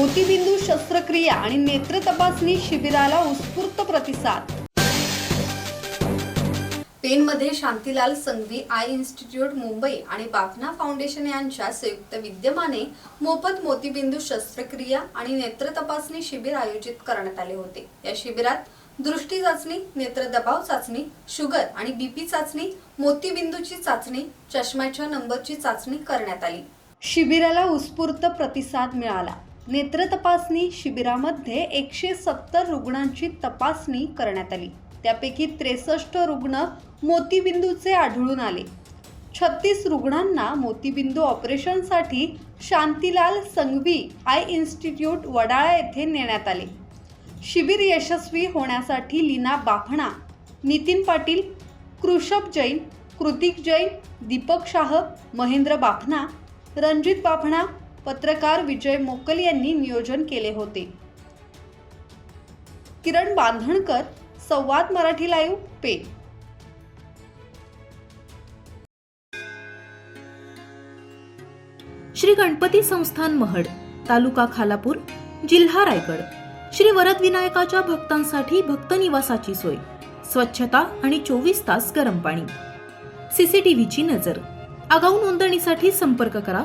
मोतीबिंदू शस्त्रक्रिया आणि नेत्र तपासणी शिबिराला उत्स्फूर्त प्रतिसाद. पेनमध्ये शांतीलाल संघवी आय इन्स्टिट्यूट मुंबई आणि बाफना फाउंडेशन यांच्या संयुक्त विद्यमाने मोफत मोतीबिंदू शस्त्रक्रिया आणि नेत्र तपासणी शिबिर आयोजित करण्यात आले होते. या शिबिरात दृष्टी चाचणी नेत्र दबाव चाचणी शुगर आणि बीपी चाचणी मोतीबिंदूची चाचणी चष्म्याच्या नंबरची चाचणी करण्यात आली. शिबिराला उत्स्फूर्त प्रतिसाद मिळाला. नेत्र तपासणी शिबिरामध्ये एकशे सत्तर रुग्णांची तपासणी करण्यात आली. त्यापैकी त्रेसष्ट रुग्ण मोतीबिंदूचे आढळून आले. छत्तीस रुग्णांना मोतीबिंदू ऑपरेशनसाठी शांतीलाल संघवी आय इन्स्टिट्यूट वडाळा येथे नेण्यात आले. शिबिर यशस्वी होण्यासाठी लीना बाफणा नितीन पाटील कृषभ जैन कृतिक जैन दीपक शाह महेंद्र बाफणा रणजित बाफणा पत्रकार विजय मोकल यांनी नियोजन केले होते. किरण बांधणकर संवाद मराठी लाईव्ह पे. श्री गणपती संस्थान महड तालुका खालापूर जिल्हा रायगड. श्री वरद विनायकाच्या भक्तांसाठी भक्त निवासाची सोय स्वच्छता आणि चोवीस तास गरम पाणी. सीसीटीव्हीची नजर. आगाऊ नोंदणीसाठी संपर्क करा